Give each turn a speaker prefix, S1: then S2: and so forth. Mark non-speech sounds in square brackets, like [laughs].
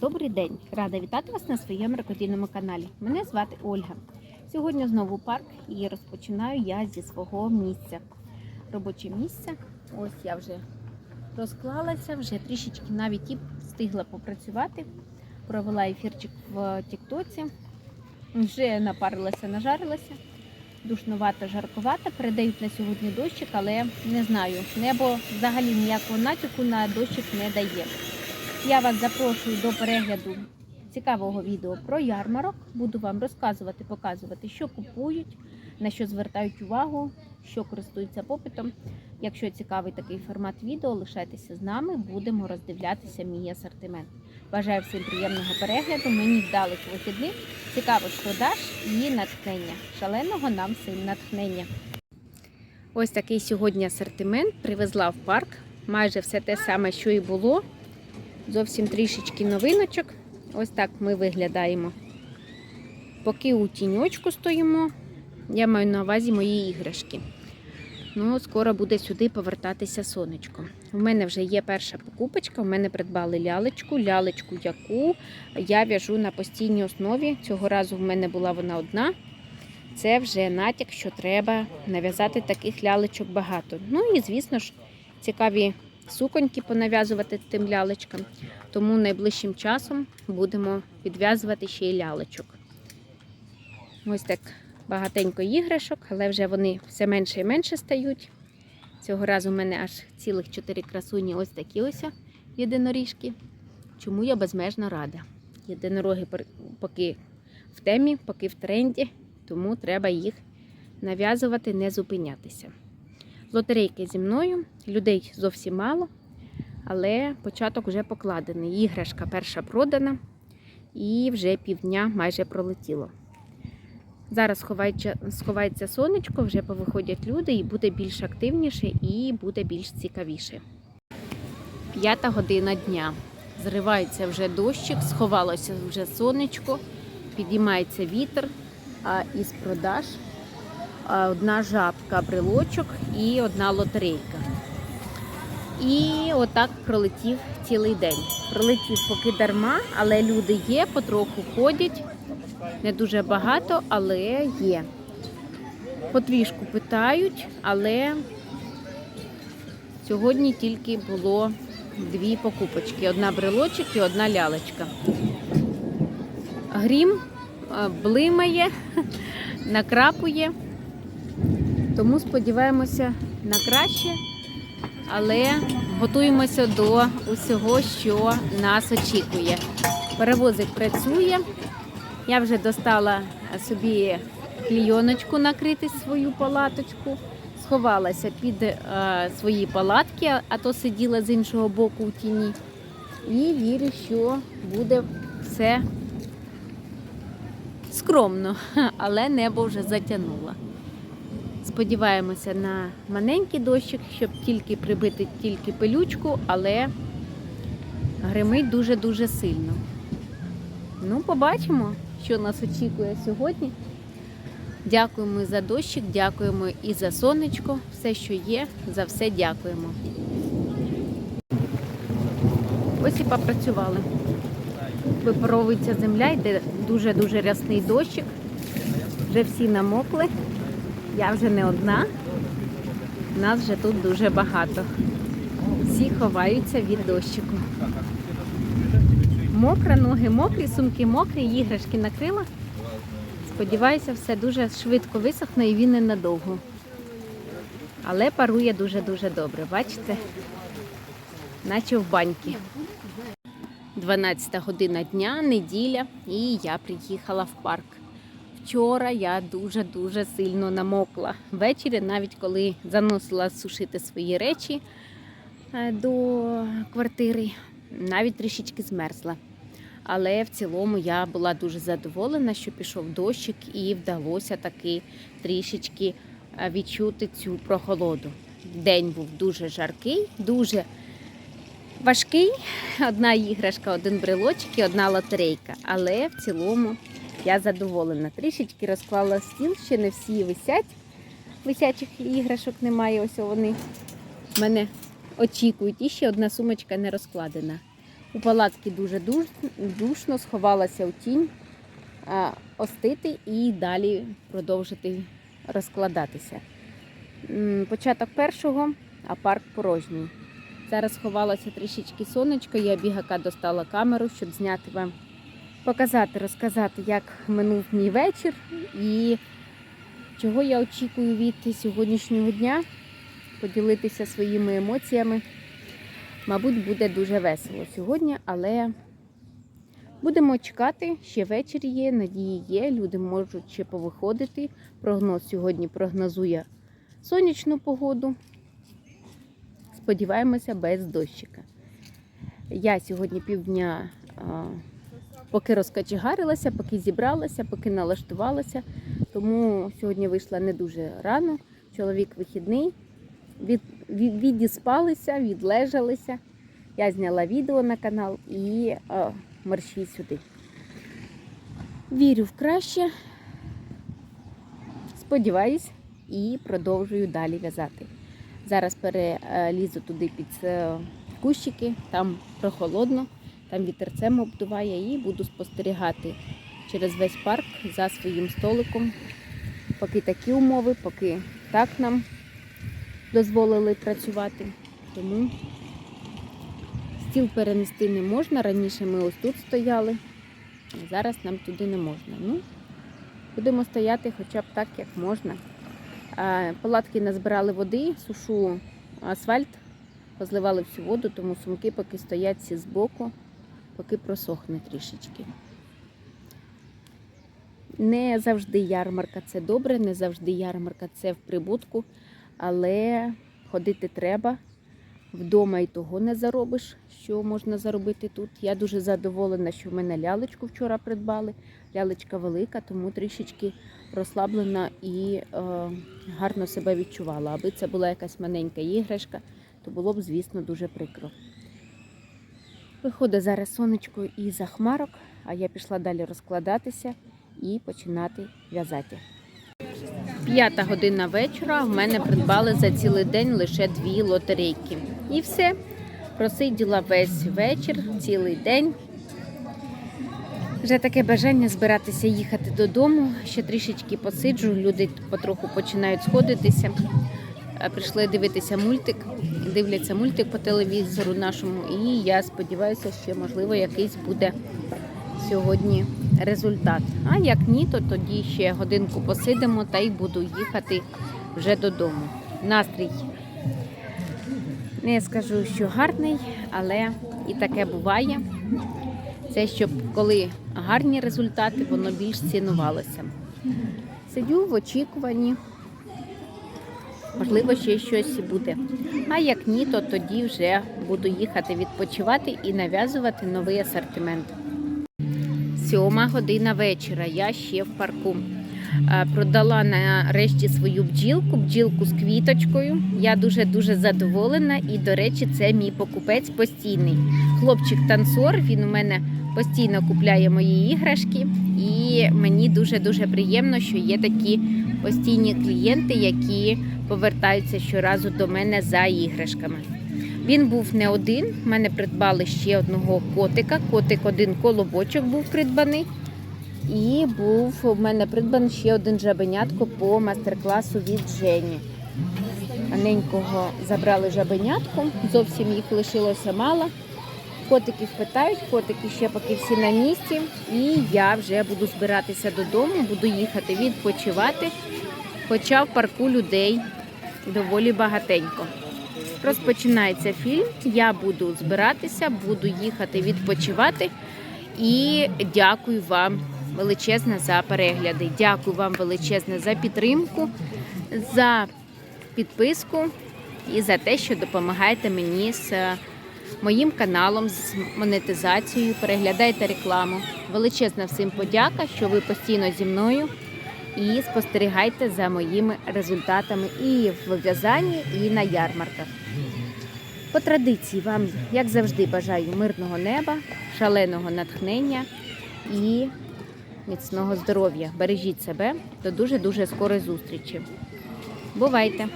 S1: Добрий день! Рада вітати вас на своєму рекордійному каналі. Мене звати Ольга. Сьогодні знову парк і розпочинаю я зі свого місця. Робоче місце. Ось я вже розклалася, вже трішечки навіть і встигла попрацювати. Провела ефірчик в Тіктоці. Вже напарилася, нажарилася. Душновато, жаркувато. Передають на сьогодні дощик, але не знаю. Небо взагалі ніякого натяку на дощик не дає. Я вас запрошую до перегляду цікавого відео про ярмарок. Буду вам розказувати, показувати, що купують, на що звертають увагу, що користуються попитом. Якщо цікавий такий формат відео, лишайтеся з нами, будемо роздивлятися мій асортимент. Бажаю всім приємного перегляду, мені вдалих вихідних, цікавих продаж і натхнення. Шаленого нам всім натхнення. Ось такий сьогодні асортимент привезла в парк. Майже все те саме, що і було. Зовсім трішечки новиночок. Ось так ми виглядаємо. Поки у тіньочку стоїмо, я маю на увазі мої іграшки. Ну, скоро буде сюди повертатися сонечко. У мене вже є перша покупочка. У мене придбали лялечку, лялечку, яку я в'яжу на постійній основі. Цього разу в мене була вона одна. Це вже натяк, що треба нав'язати таких лялечок багато. Ну і, звісно ж, цікаві суконьки понав'язувати тим лялечкам. Тому найближчим часом будемо підв'язувати ще й лялечок. Ось так багатенько іграшок, але вже вони все менше і менше стають. Цього разу в мене аж цілих чотири красуні ось такі ось єдиноріжки. Чому я безмежно рада. Єдинороги поки в темі, поки в тренді, тому треба їх нав'язувати, не зупинятися. Лотерейки зі мною, людей зовсім мало, але початок вже покладений. Іграшка перша продана і вже півдня майже пролетіло. Зараз сховається, сонечко, вже повиходять люди, і буде більш активніше і буде більш цікавіше. П'ята година дня. Зривається вже дощик, сховалося вже сонечко, підіймається вітер а із продаж одна жабка, брелочок і одна лотерейка. І отак пролетів цілий день. Пролетів поки дарма, але люди є, потроху ходять. Не дуже багато, але є. Потрішку питають, але сьогодні тільки було дві покупочки: одна брелочок і одна лялечка. Грім е, блимає, [laughs] накрапує. Тому сподіваємося на краще, але готуємося до усього, що нас очікує. Перевозик працює. Я вже достала собі клійоночку накрити свою палаточку, сховалася під е, свої палатки, а то сиділа з іншого боку у тіні. І вірю, що буде все скромно, [laughs] але небо вже затягнуло. Сподіваємося на маленький дощик, щоб тільки прибити тільки пилючку, але гримить дуже-дуже сильно. Ну, побачимо, що нас очікує сьогодні. Дякуємо за дощик, дякуємо і за сонечко. Все, що є, за все дякуємо. Ось і попрацювали. Випаровується земля, йде дуже-дуже рясний дощик. Вже всі намокли. Я вже не одна. Нас вже тут дуже багато. Всі ховаються від дощику. Мокра, ноги мокрі, сумки мокрі, іграшки накрила. Сподіваюся, все дуже швидко висохне і він ненадовго. Але парує дуже-дуже добре. Бачите? Наче в баньки. 12 година дня, неділя, і я приїхала в парк. Вчора я дуже-дуже сильно намокла. Ввечері, навіть коли заносила сушити свої речі е, до квартири, навіть трішечки змерзла. Але в цілому я була дуже задоволена, що пішов дощик і вдалося таки трішечки е, відчути цю прохолоду. День був дуже жаркий, дуже важкий. Одна іграшка, один брелочок і одна лотерейка. Але в цілому я задоволена. Трішечки розклала стіл, ще не всі висять. Висячих іграшок немає. Ось вони мене очікують. І ще одна сумочка не розкладена. У палацки дуже душно, сховалася в тінь, остити і далі продовжити розкладатися. Початок першого, а парк порожній. Зараз сховалося трішечки сонечко, я бігака достала камеру, щоб зняти вам, показати, розказати, як минув мій вечір і чого я очікую від сьогоднішнього дня, поділитися своїми емоціями. Мабуть, буде дуже весело сьогодні, але будемо чекати. Ще вечір є, надії є. Люди можуть ще повиходити. Прогноз сьогодні прогнозує сонячну погоду. Сподіваємося, без дощика. Я сьогодні півдня, поки розкачегарилася, поки зібралася, поки налаштувалася. Тому сьогодні вийшла не дуже рано. Чоловік вихідний. Від, від, відіспалися, відлежалися. Я зняла відео на канал і а, мерщій сюди. Вірю в краще. Сподіваюсь і продовжую далі в'язати. Зараз перелізу туди під е, кущики, там прохолодно, там вітерцем обдуває і буду спостерігати через весь парк за своїм столиком. Поки такі умови, поки так нам дозволили працювати. Тому стіл перенести не можна. Раніше ми ось тут стояли, а зараз нам туди не можна. Ну, будемо стояти хоча б так, як можна. Палатки назбирали води, сушу асфальт, позливали всю воду, тому сумки поки стоять всі збоку, поки просохне трішечки. Не завжди ярмарка це добре, не завжди ярмарка це в прибутку, але ходити треба. Вдома і того не заробиш, що можна заробити тут. Я дуже задоволена, що в мене лялечку вчора придбали. Лялечка велика, тому трішечки розслаблена і е, гарно себе відчувала. Аби це була якась маленька іграшка, то було б, звісно, дуже прикро. Виходить зараз сонечко із хмарок, а я пішла далі розкладатися і починати в'язати. П'ята година вечора в мене придбали за цілий день лише дві лотерейки. І все. Просиділа весь вечір, цілий день. Вже таке бажання збиратися їхати додому. Ще трішечки посиджу, люди потроху починають сходитися. Е, Прийшли дивитися мультик, дивляться мультик по телевізору нашому, і я сподіваюся, що можливо якийсь буде сьогодні результат. А як ні, то тоді ще годинку посидимо та й буду їхати вже додому. Настрій не скажу, що гарний, але і таке буває. Це щоб коли гарні результати, воно більш цінувалося. Сидю в очікуванні. Можливо, ще щось буде. А як ні, то тоді вже буду їхати відпочивати і нав'язувати новий асортимент. Сьома година вечора. Я ще в парку. Е, Продала нарешті свою бджілку, бджілку з квіточкою. Я дуже-дуже задоволена. І, до речі, це мій покупець постійний. Хлопчик-танцор, він у мене постійно купляє мої іграшки. І мені дуже-дуже приємно, що є такі постійні клієнти, які повертаються щоразу до мене за іграшками. Він був не один. В мене придбали ще одного котика. Котик один колобочок був придбаний. І був у мене придбаний ще один жабенятко по майстер-класу від Жені. Маленького забрали жабенятку, зовсім їх лишилося мало. Котиків питають, котики ще поки всі на місці. І я вже буду збиратися додому, буду їхати відпочивати. Хоча в парку людей доволі багатенько. Розпочинається фільм. Я буду збиратися, буду їхати відпочивати. І дякую вам величезне за перегляди. Дякую вам величезне за підтримку, за підписку і за те, що допомагаєте мені з моїм каналом, з монетизацією. Переглядайте рекламу. Величезна всім подяка, що ви постійно зі мною і спостерігайте за моїми результатами і в в'язанні, і на ярмарках. По традиції вам, як завжди, бажаю мирного неба, шаленого натхнення і міцного здоров'я. Бережіть себе до дуже-дуже скорої зустрічі. Бувайте!